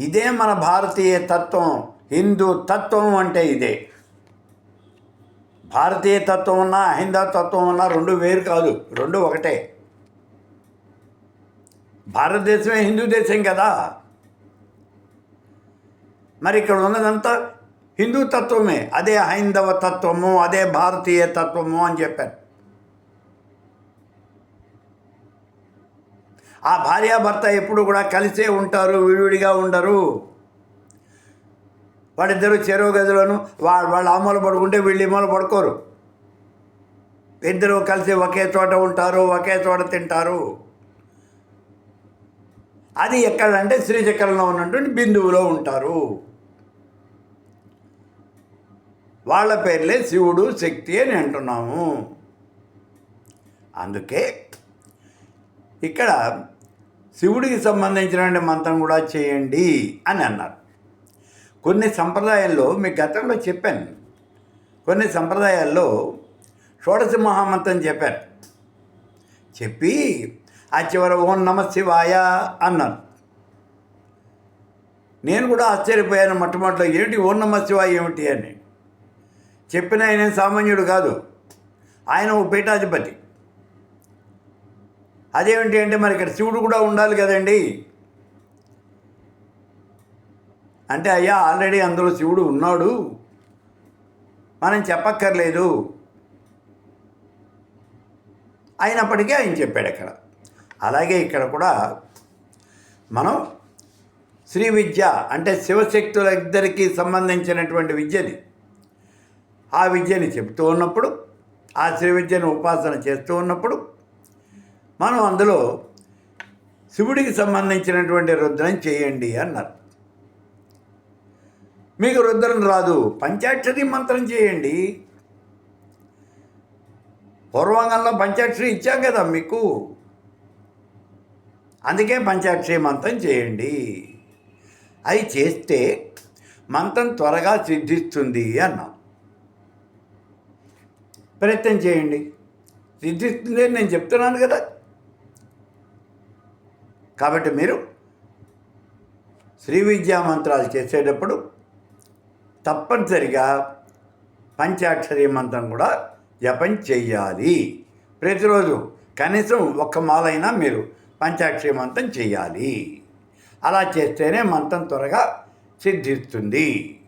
ఇదే మన భారతీయ తత్వం హిందూ తత్వం అంటే ఇదే. భారతీయ తత్వం ఉన్నా హైందవ తత్వం ఉన్నా రెండు వేరు కాదు రెండు ఒకటే. భారతదేశమే హిందూ దేశం కదా. మరి ఇక్కడ ఉన్నదంతా హిందూ తత్వమే అదే హైందవ తత్వము అదే భారతీయ తత్వము అని చెప్పారు. ఆ భార్యాభర్త ఎప్పుడు కూడా కలిసే ఉంటారు విడివిడిగా ఉండరు. వాళ్ళిద్దరూ చెరువు గదిలోను వాళ్ళ వాళ్ళ అమ్మలు పడుకుంటే వీళ్ళు ఇమ్మలు పడుకోరు. ఇద్దరు కలిసి ఒకే చోట ఉంటారు ఒకే చోట తింటారు. అది ఎక్కడంటే శ్రీచక్రంలో ఉన్నటువంటి బిందువులో ఉంటారు. వాళ్ళ పేర్లే శివుడు శక్తి అని అంటున్నాము. అందుకే ఇక్కడ శివుడికి సంబంధించిన మంత్రం కూడా చేయండి అని అన్నారు. కొన్ని సంప్రదాయాల్లో మీకు గతంలో చెప్పాను. కొన్ని సంప్రదాయాల్లో షోడశ మహామంత్రం చెప్పారు. చెప్పి ఆ చివర ఓం నమ శివాయ అన్నారు. నేను కూడా ఆశ్చర్యపోయాను మొట్టమొదటిలో ఏమిటి ఓం నమ శివాయ ఏమిటి అని. చెప్పిన ఆయన సామాన్యుడు కాదు. ఆయన ఓ పీఠాధిపతి. అదేమిటి అంటే మరి ఇక్కడ శివుడు కూడా ఉండాలి కదండి? అంటే అయ్యా ఆల్రెడీ అందులో శివుడు ఉన్నాడు. మనం చెప్పక్కర్లేదు. అయినప్పటికీ ఆయన చెప్పాడు అక్కడ. అలాగే ఇక్కడ కూడా మనం శ్రీ విద్య అంటే శివశక్తులందరికీ ఇద్దరికి సంబంధించినటువంటి విద్యని ఆ విద్యని చెప్తూ ఉన్నప్పుడు ఆ శ్రీ విద్యను ఉపాసన చేస్తూ ఉన్నప్పుడు మనం అందులో శివుడికి సంబంధించినటువంటి రుద్రం చేయండి అన్నారు. మీకు రుద్రం రాదు పంచాక్షరి మంత్రం చేయండి. పూర్వంగంలో పంచాక్షరి ఇచ్చాం కదా మీకు. అందుకే పంచాక్షరి మంత్రం చేయండి. అది చేస్తే మంత్రం త్వరగా సిద్ధిస్తుంది అన్నాం ప్రయత్నం చేయండి. సిద్ధిస్తుంది అని నేను చెప్తున్నాను కదా. కాబట్టి మీరు శ్రీ విద్యా మంత్రాలు చేసేటప్పుడు తప్పనిసరిగా పంచాక్షరి మంత్రం కూడా జపం చెయ్యాలి. ప్రతిరోజు కనీసం ఒక్క మాలైనా మీరు పంచాక్షరి మంత్రం చేయాలి అలా చేస్తేనే మంత్రం త్వరగా సిద్ధిస్తుంది.